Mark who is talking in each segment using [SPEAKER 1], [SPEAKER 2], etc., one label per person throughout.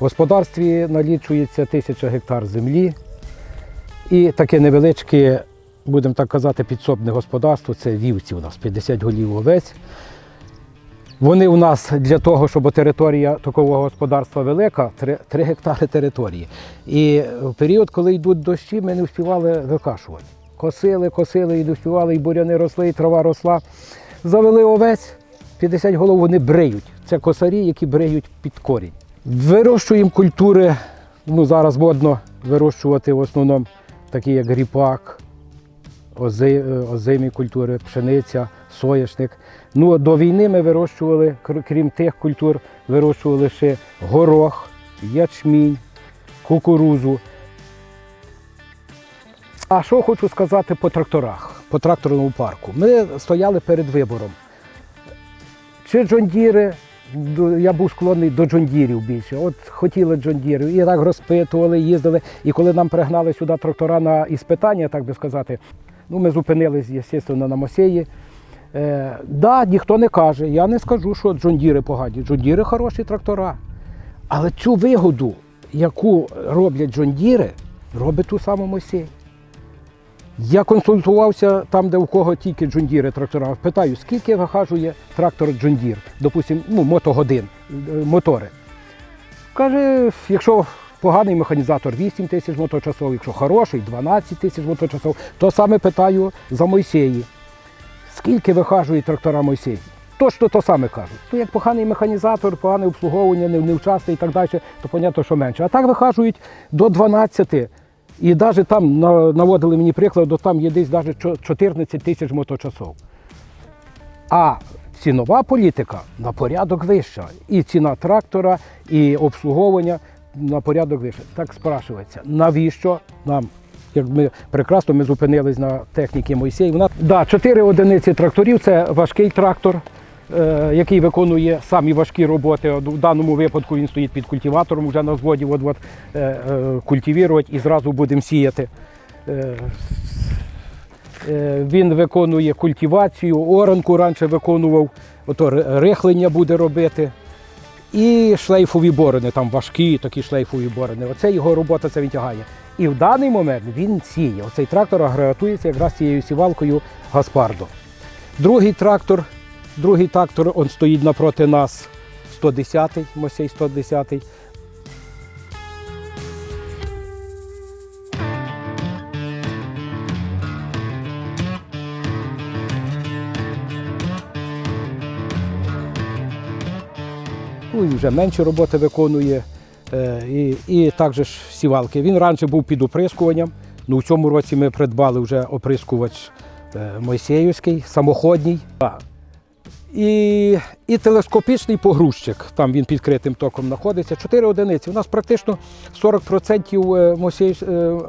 [SPEAKER 1] В господарстві налічується тисяча гектар землі і таке невеличке, будемо так казати, підсобне господарство це вівці у нас 50 голів овець. Вони у нас для того, щоб територія такого господарства велика, 3, 3 гектари території. І в період, коли йдуть дощі, ми не встигали викашувати. Косили, косили і встигали, і буряни росли, і трава росла. Завели овець, 50 голов вони бриють. Це косарі, які бриють під корінь. Вирощуємо культури, ну зараз модно вирощувати в основному такі, як ріпак, ози, е, озимі культури, пшениця, соняшник. Ну, до війни ми вирощували, крім тих культур, вирощували ще горох, ячмінь, кукурузу. А що хочу сказати по тракторах, по тракторному парку. Ми стояли перед вибором. Чи джондіри, я був склонний до джондірів більше. От хотіли джондірів, і так розпитували, їздили. І коли нам пригнали сюди трактора на іспитання, так би сказати, ну ми зупинились, звісно, на Мосеї. Е, да, ніхто не каже. Я не скажу, що джондіри погані. Джондіри хороші трактора. Але цю вигоду, яку роблять джондіри, робить ту саму Мосей. Я консультувався там, де у кого тільки джундіри трактора. Питаю, скільки вихажує трактор джундір, допустимо, ну, мотогодин, е, мотори. Каже, якщо поганий механізатор 8 тисяч моточасов, якщо хороший 12 тисяч моточасов, то саме питаю за Мойсеї. Скільки вихажує трактора Мойсей? Точно то саме кажуть. То як поганий механізатор, погане обслуговування, не- невчасне і так далі, то понятно, що менше. А так вихажують до 12. І навіть там наводили мені приклад, там є десь навіть 14 тисяч моточасов. А цінова політика на порядок вища. І ціна трактора, і обслуговування на порядок вище. Так спрашується, навіщо нам? Як ми прекрасно ми зупинились на техніці Мойсей. Вона да, чотири одиниці тракторів це важкий трактор, який виконує самі важкі роботи. От У даному випадку він стоїть під культиватором, вже на зводі от, от, е, е, культивувати і зразу будемо сіяти. Е, Е, Він виконує культивацію, оранку раніше виконував, ото рихлення буде робити. І шлейфові борони, там важкі такі шлейфові борони. Оце його робота це він тягає. І в даний момент він сіє. Оцей трактор агрегатується якраз цією сівалкою Гаспардо. Другий трактор, другий трактор он стоїть напроти нас 110-й, Мосей 110-й. ну і вже менше роботи виконує. Е, І, і також сівалки. Він раніше був під оприскуванням. Ну, у цьому році ми придбали вже оприскувач е, Мойсеївський, самоходній. І, і телескопічний погрузчик. Там він підкритим током знаходиться. Чотири одиниці. У нас практично 40% е,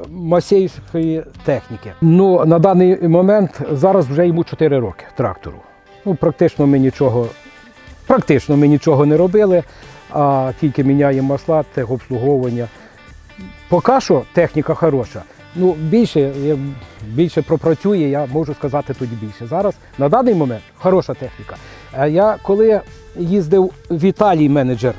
[SPEAKER 1] Мосеїв- е, техніки. Ну, на даний момент зараз вже йому 4 роки трактору. Ну, практично ми нічого Практично ми нічого не робили, а тільки міняємо масла, техобслуговування. Поки що техніка хороша. Ну, більше, більше пропрацює, я можу сказати тоді більше. Зараз на даний момент хороша техніка. А я коли їздив в Італії менеджер,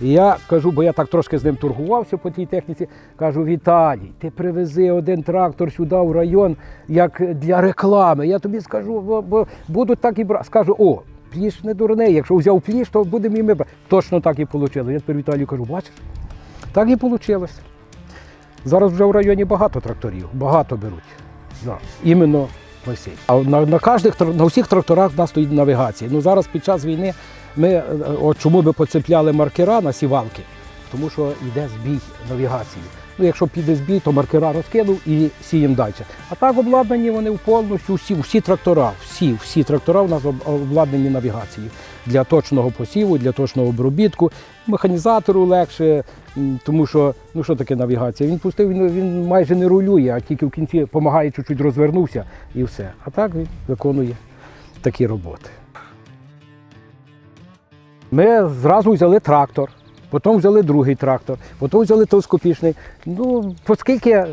[SPEAKER 1] я кажу, бо я так трошки з ним торгувався по тій техніці. Кажу, Віталій, ти привези один трактор сюди в район, як для реклами. Я тобі скажу, бо, бо будуть так і брати. Скажу, о, пліш не дурний. Якщо взяв пліш, то будемо і ми брати. Точно так і вийшло. Я тепер Віталію кажу, бачиш? Так і вийшло. Зараз вже в районі багато тракторів, багато беруть. Да. Іменно Мойсей. А на, на, кожних, на всіх тракторах в нас стоїть навігація. Ну зараз під час війни ми е, от чому ми поцепляли маркера на сівалки, тому що йде збій навігації. Ну, якщо піде збій, то маркера розкинув і сіємо далі. А так обладнані вони повністю всі, всі трактора, всі, всі трактора у нас обладнані навігацією для точного посіву, для точного обробітку. Механізатору легше, тому що ну що таке навігація? Він пустив, він, він майже не рулює, а тільки в кінці допомагає чуть-чуть розвернувся і все. А так він виконує такі роботи. Ми зразу взяли трактор, потім взяли другий трактор, потім взяли телескопічний. Ну, оскільки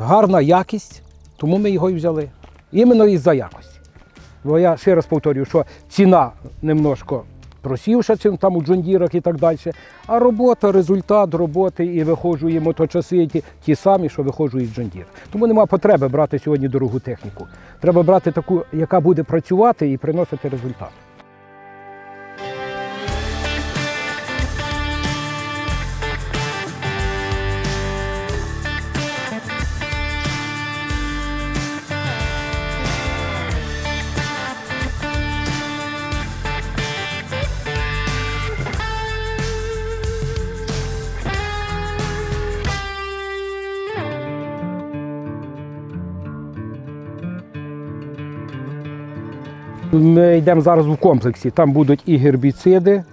[SPEAKER 1] гарна якість, тому ми його і взяли. Іменно із-за якості. Бо я ще раз повторюю, що ціна немножко просівша, чим там у джондірах і так далі. А робота, результат роботи і виходжу і моточаси ті, ті самі, що виходжу із джондір. Тому нема потреби брати сьогодні дорогу техніку. Треба брати таку, яка буде працювати і приносити результат. Ми йдемо зараз в комплексі. Там будуть і гербіциди,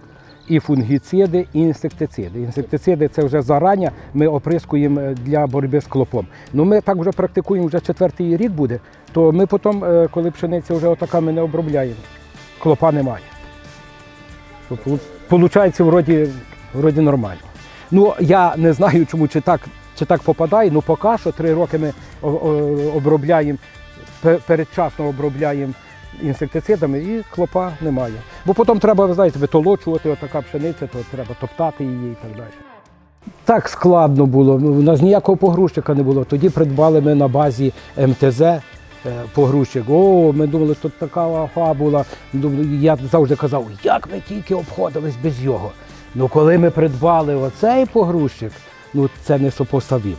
[SPEAKER 1] і фунгіциди, і інсектициди. Інсектициди це вже зарані ми оприскуємо для боротьби з клопом. Ну ми так вже практикуємо, вже четвертий рік буде, то ми потім, е, коли пшениця вже отака, ми не обробляємо. Клопа немає. Получається вроді, вроді нормально. Ну я не знаю, чому чи так, чи так попадає, ну поки що три роки ми обробляємо, передчасно обробляємо інсектицидами і клопа немає. Бо потім треба, ви знаєте, витолочувати отака пшениця, то треба топтати її і так далі. Так складно було. У нас ніякого погрузчика не було. Тоді придбали ми на базі МТЗ е, погрузчик. О, ми думали, тут така лафа була. Я завжди казав, як ми тільки обходились без його. Ну коли ми придбали оцей погрузчик, ну це не сопоставимо.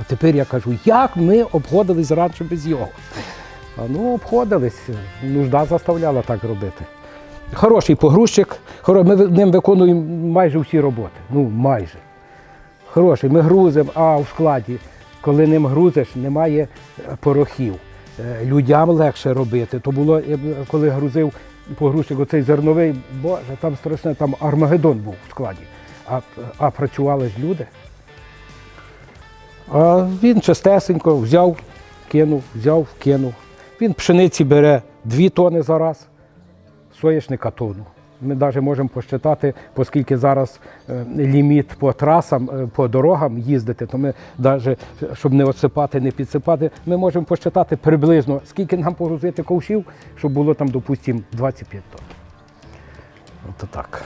[SPEAKER 1] От тепер я кажу, як ми обходились раніше без його. Ну, обходились, нужда заставляла так робити. Хороший погрузчик, ми ним виконуємо майже всі роботи. Ну, майже. Хороший, ми грузимо, а в складі, коли ним грузиш, немає е, порохів. Е, Людям легше робити. То було, коли грузив погрузчик оцей зерновий, боже, там страшне, там Армагеддон був в складі. А, а працювали ж люди. А він чистесенько взяв, кинув, взяв, кинув. Він пшениці бере 2 тони за раз, соняшника тонну. Ми навіть можемо посчитати, оскільки зараз е, ліміт по трасам, е, по дорогам їздити, то ми навіть, щоб не отсипати, не підсипати, ми можемо посчитати приблизно, скільки нам погрузити ковшів, щоб було там, допустимо, 25 тонн. От так.